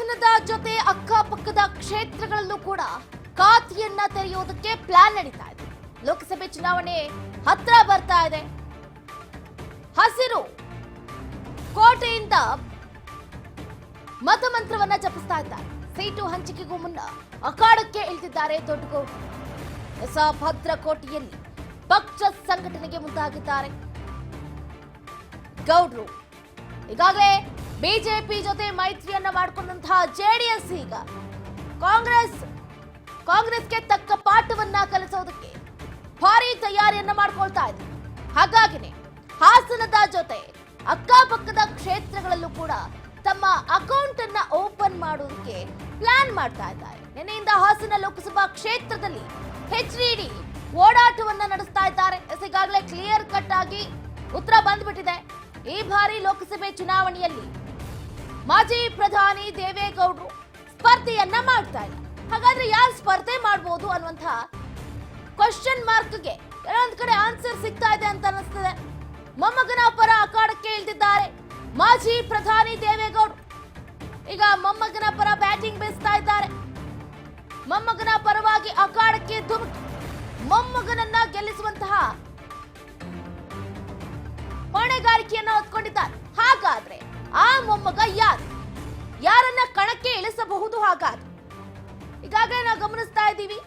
ಹಾಸನದ ಜೊತೆ ಅಕ್ಕಪಕ್ಕದ ಕ್ಷೇತ್ರಗಳಲ್ಲೂ ಕೂಡ ಖಾತೆಯನ್ನ ತೆರೆಯುವುದಕ್ಕೆ ಪ್ಲಾನ್ ನಡೀತಾ ಇದೆ. ಲೋಕಸಭೆ ಚುನಾವಣೆ ಹತ್ರ ಬರ್ತಾ ಇದೆ. ಹಸಿರು ಕೋಟೆಯಿಂದ ಮತಮಂತ್ರವನ್ನ ಜಪಿಸ್ತಾ ಇದ್ದಾರೆ. ಸೀಟು ಹಂಚಿಕೆಗೂ ಮುನ್ನ ಅಖಾಡಕ್ಕೆ ಇಳಿದಿದ್ದಾರೆ ದೊಡ್ಡಗೌಡರು. ಹೊಸ ಭದ್ರಕೋಟೆಯಲ್ಲಿ ಪಕ್ಷ ಸಂಘಟನೆಗೆ ಮುಂದಾಗಿದ್ದಾರೆ. ಗೌಡ್ರು ಈಗಾಗಲೇ ಬಿಜೆಪಿ ಜೊತೆ ಮೈತ್ರಿಯನ್ನ ಮಾಡಿಕೊಂಡಂತಹ ಜೆಡಿಎಸ್ ಈಗ ಕಾಂಗ್ರೆಸ್, ಕಾಂಗ್ರೆಸ್ಗೆ ತಕ್ಕ ಪಾಠವನ್ನ ಕಲಿಸೋದಕ್ಕೆ ಭಾರಿ ತಯಾರಿಯನ್ನ ಮಾಡ್ಕೊಳ್ತಾ ಇದೆ. ಹಾಗಾಗಿನೇ ಹಾಸನದ ಜೊತೆ ಅಕ್ಕಪಕ್ಕದ ಕ್ಷೇತ್ರಗಳಲ್ಲೂ ಕೂಡ ತಮ್ಮ ಅಕೌಂಟ್ ಅನ್ನ ಓಪನ್ ಮಾಡೋದಕ್ಕೆ ಪ್ಲಾನ್ ಮಾಡ್ತಾ ಇದ್ದಾರೆ. ನಿನ್ನೆಯಿಂದ ಹಾಸನ ಲೋಕಸಭಾ ಕ್ಷೇತ್ರದಲ್ಲಿ ಎಚ್ಡಿಡಿ ಓಡಾಟವನ್ನ ನಡೆಸ್ತಾ ಇದ್ದಾರೆ. ಎಸ್ ಈಗಾಗಲೇ ಕ್ಲಿಯರ್ ಕಟ್ ಆಗಿ ಉತ್ತರ ಬಂದ್ಬಿಟ್ಟಿದೆ. ಈ ಬಾರಿ ಲೋಕಸಭೆ ಚುನಾವಣೆಯಲ್ಲಿ ಮಾಜಿ ಪ್ರಧಾನಿ ದೇವೇಗೌಡರು ಸ್ಪರ್ಧೆಯನ್ನ ಮಾಡ್ತಾ ಇಲ್ಲ. ಹಾಗಾದ್ರೆ ಯಾರು ಸ್ಪರ್ಧೆ ಮಾಡಬಹುದು ಅನ್ನುವಂಥ ಕ್ವಶನ್ ಮಾರ್ಕ್ಗೆ ಕೆಲವೊಂದ್ ಕಡೆ ಆನ್ಸರ್ ಸಿಗ್ತಾ ಇದೆ ಅಂತ ಅನಿಸ್ತದೆ. ಮೊಮ್ಮಗನ ಪರ ಅಖಾಡಕ್ಕೆ ಇಳಿದಿದ್ದಾರೆ ಮಾಜಿ ಪ್ರಧಾನಿ ದೇವೇಗೌಡರು. ಈಗ ಮೊಮ್ಮಗನ ಪರ ಬ್ಯಾಟಿಂಗ್ ಬೀಸ್ತಾ ಇದ್ದಾರೆ. ಮೊಮ್ಮಗನ ಪರವಾಗಿ ಅಖಾಡಕ್ಕೆ ಧುಮುಕಿ ಮೊಮ್ಮಗನನ್ನ ಗೆಲ್ಲಿಸುವಂತಹ ಹೊಣೆಗಾರಿಕೆಯನ್ನ ಹೊತ್ಕೊಂಡಿದ್ದಾರೆ. ಹಾಗಾದ್ರೆ ಆ ಮೊಮ್ಮಗ ಯಾರು? ಯಾರನ್ನ ಕಣಕ್ಕೆ ಇಳಿಸಬಹುದು ಹಾಗಾದ್ರೆ? ಈಗಾಗಲೇ ನಾವು ಗಮನಿಸ್ತಾ ಇದ್ದೀವಿ,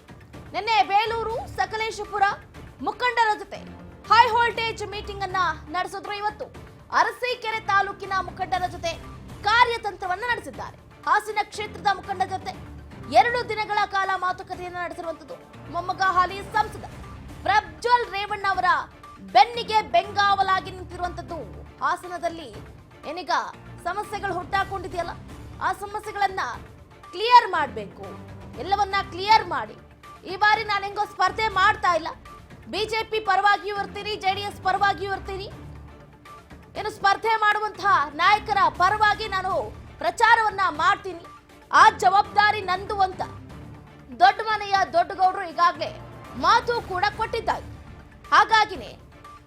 ನಿನ್ನೆ ಬೇಲೂರು, ಸಕಲೇಶಪುರ, ಮುಖಂಡರ ಜೊತೆ ಹೈ ವೋಲ್ಟೇಜ್ ಮೀಟಿಂಗ್ ಅನ್ನ ನಡೆಸಿದ್ರು ಇವತ್ತು. ಅರಸೀಕೆರೆ ತಾಲೂಕಿನ ಮುಖಂಡರ ಜೊತೆ ಕಾರ್ಯತಂತ್ರವನ್ನ ನಡೆಸಿದ್ದಾರೆ. ಹಾಸನ ಕ್ಷೇತ್ರದ ಮುಖಂಡರ ಜೊತೆ ಎರಡು ದಿನಗಳ ಕಾಲ ಮಾತುಕತೆಯನ್ನು ನಡೆಸಿರುವಂತದ್ದು ಮೊಮ್ಮಗ ಹಾಲಿ ಸಂಸದ ಪ್ರಜ್ವಲ್ ರೇವಣ್ಣ ಅವರ ಬೆನ್ನಿಗೆ ಬೆಂಗಾವಲಾಗಿ ನಿಂತಿರುವಂತದ್ದು ಹಾಸನದಲ್ಲಿ ಏನೀಗ ಸಮಸ್ಯೆಗಳು ಹುಟ್ಟಾಕೊಂಡಿದೆಯಲ್ಲ, ಆ ಸಮಸ್ಯೆಗಳನ್ನ ಕ್ಲಿಯರ್ ಮಾಡಬೇಕು. ಎಲ್ಲವನ್ನ ಕ್ಲಿಯರ್ ಮಾಡಿ. ಈ ಬಾರಿ ನಾನು ಹೆಂಗೋ ಸ್ಪರ್ಧೆ ಮಾಡ್ತಾ ಇಲ್ಲ. ಬಿಜೆಪಿ ಪರವಾಗಿಯೂ ಇರ್ತೀನಿ ಎಸ್ ಪರವಾಗಿಯೂ ಇರ್ತೀನಿ. ಏನು ಸ್ಪರ್ಧೆ ಮಾಡುವಂತಹ ನಾಯಕರ ಪರವಾಗಿ ನಾನು ಪ್ರಚಾರವನ್ನ ಮಾಡ್ತೀನಿ. ಆ ಜವಾಬ್ದಾರಿ ನಂದು ಅಂತ. ದೊಡ್ಡ ಮನೆಯ ದೊಡ್ಡ ಗೌಡರು ಈಗಾಗಲೇ ಮಾತು ಕೂಡ ಕೊಟ್ಟಿದ್ದಾರೆ. ಹಾಗಾಗಿನೇ,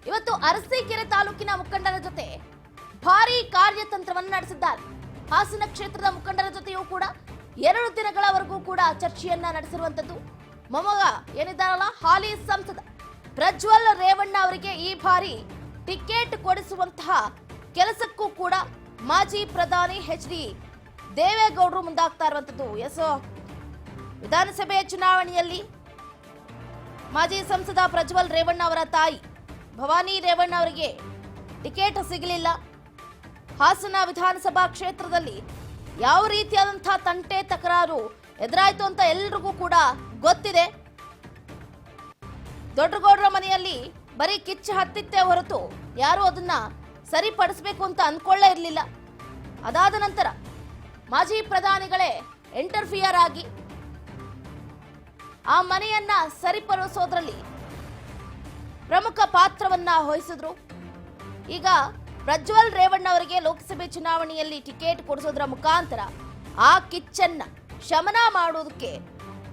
ಇವತ್ತು ಅರಸೀಕೆರೆ ತಾಲೂಕಿನ ಮುಖಂಡರ ಜೊತೆ ಭಾರಿ ಕಾರ್ಯತಂತ್ರವನ್ನು ನಡೆಸಿದ್ದಾರೆ. ಹಾಸನ ಕ್ಷೇತ್ರದ ಮುಖಂಡರ ಜೊತೆಯೂ ಕೂಡ ಎರಡು ದಿನಗಳವರೆಗೂ ಕೂಡ ಚರ್ಚೆಯನ್ನ ನಡೆಸಿರುವಂತದ್ದು ಮೊಮ್ಮಗ ಏನಿದ್ದಾರಲ್ಲ, ಹಾಲಿ ಸಂಸದ ಪ್ರಜ್ವಲ್ ರೇವಣ್ಣ ಅವರಿಗೆ ಈ ಬಾರಿ ಟಿಕೆಟ್ ಕೊಡಿಸುವಂತಹ ಕೆಲಸಕ್ಕೂ ಕೂಡ ಮಾಜಿ ಪ್ರಧಾನಿ ಎಚ್ ಡಿ ದೇವೇಗೌಡರು ಮುಂದಾಗ್ತಾ ಇರುವಂತದ್ದು ಎಸ್ ವಿಧಾನಸಭೆಯ ಚುನಾವಣೆಯಲ್ಲಿ ಮಾಜಿ ಸಂಸದ ಪ್ರಜ್ವಲ್ ರೇವಣ್ಣ ಅವರ ತಾಯಿ ಭವಾನಿ ರೇವಣ್ಣ ಅವರಿಗೆ ಟಿಕೆಟ್ ಸಿಗಲಿಲ್ಲ. ಹಾಸನ ವಿಧಾನಸಭಾ ಕ್ಷೇತ್ರದಲ್ಲಿ ಯಾವ ರೀತಿಯಾದಂತಹ ತಂಟೆ ತಕರಾರು ಎದುರಾಯಿತು ಅಂತ ಎಲ್ರಿಗೂ ಕೂಡ ಗೊತ್ತಿದೆ. ದೊಡ್ಡಗೌಡರ ಮನೆಯಲ್ಲಿ ಬರೀ ಕಿಚ್ಚು ಹತ್ತಿತ್ತೆ ಹೊರತು ಯಾರು ಅದನ್ನ ಸರಿಪಡಿಸಬೇಕು ಅಂತ ಅನ್ಕೊಳ್ಳೇ ಇರಲಿಲ್ಲ. ಅದಾದ ನಂತರ ಮಾಜಿ ಪ್ರಧಾನಿಗಳೇ ಇಂಟರ್ಫಿಯರ್ ಆಗಿ ಆ ಮನೆಯನ್ನ ಸರಿಪಡಿಸೋದ್ರಲ್ಲಿ ಪ್ರಮುಖ ಪಾತ್ರವನ್ನ ವಹಿಸಿದ್ರು. ಈಗ ಪ್ರಜ್ವಲ್ ರೇವಣ್ಣ ಅವರಿಗೆ ಲೋಕಸಭೆ ಚುನಾವಣೆಯಲ್ಲಿ ಟಿಕೆಟ್ ಕೊಡಿಸೋದ್ರ ಮುಖಾಂತರ ಆ ಕಿಚ್ಚನ್ನ ಶಮನ ಮಾಡೋದಕ್ಕೆ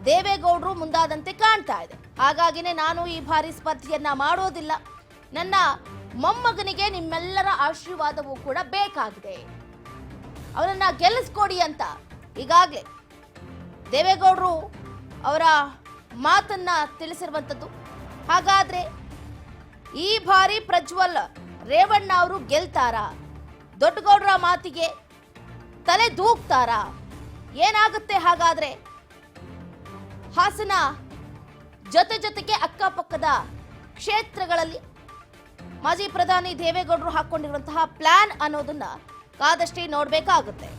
ದೇವೇಗೌಡರು ಮುಂದಾದಂತೆ ಕಾಣ್ತಾ ಇದೆ. ಹಾಗಾಗಿನೇ ನಾನು ಈ ಬಾರಿ ಸ್ಪರ್ಧೆಯನ್ನ ಮಾಡೋದಿಲ್ಲ. ನನ್ನ ಮೊಮ್ಮಗನಿಗೆ ನಿಮ್ಮೆಲ್ಲರ ಆಶೀರ್ವಾದವೂ ಕೂಡ ಬೇಕಾಗಿದೆ. ಅವನನ್ನ ಗೆಲ್ಲಿಸ್ಕೊಡಿ ಅಂತ ಈಗಾಗಲೇ ದೇವೇಗೌಡರು ಅವರ ಮಾತನ್ನ ತಿಳಿಸಿರುವಂಥದ್ದು ಹಾಗಾದ್ರೆ ಈ ಬಾರಿ ಪ್ರಜ್ವಲ್ ರೇವಣ್ಣ ಅವರು ಗೆಲ್ತಾರಾ? ದೊಡ್ಡಗೌಡರ ಮಾತಿಗೆ ತಲೆ ದೂಗ್ತಾರಾ ಏನಾಗುತ್ತೆ ಹಾಗಾದ್ರೆ? ಹಾಸನ ಜೊತೆ ಜೊತೆಗೆ ಅಕ್ಕಪಕ್ಕದ ಕ್ಷೇತ್ರಗಳಲ್ಲಿ ಮಾಜಿ ಪ್ರಧಾನಿ ದೇವೇಗೌಡರು ಹಾಕೊಂಡಿರುವಂತಹ ಪ್ಲಾನ್ ಅನ್ನೋದನ್ನ ಕಾದಷ್ಟೇ ನೋಡ್ಬೇಕಾಗುತ್ತೆ.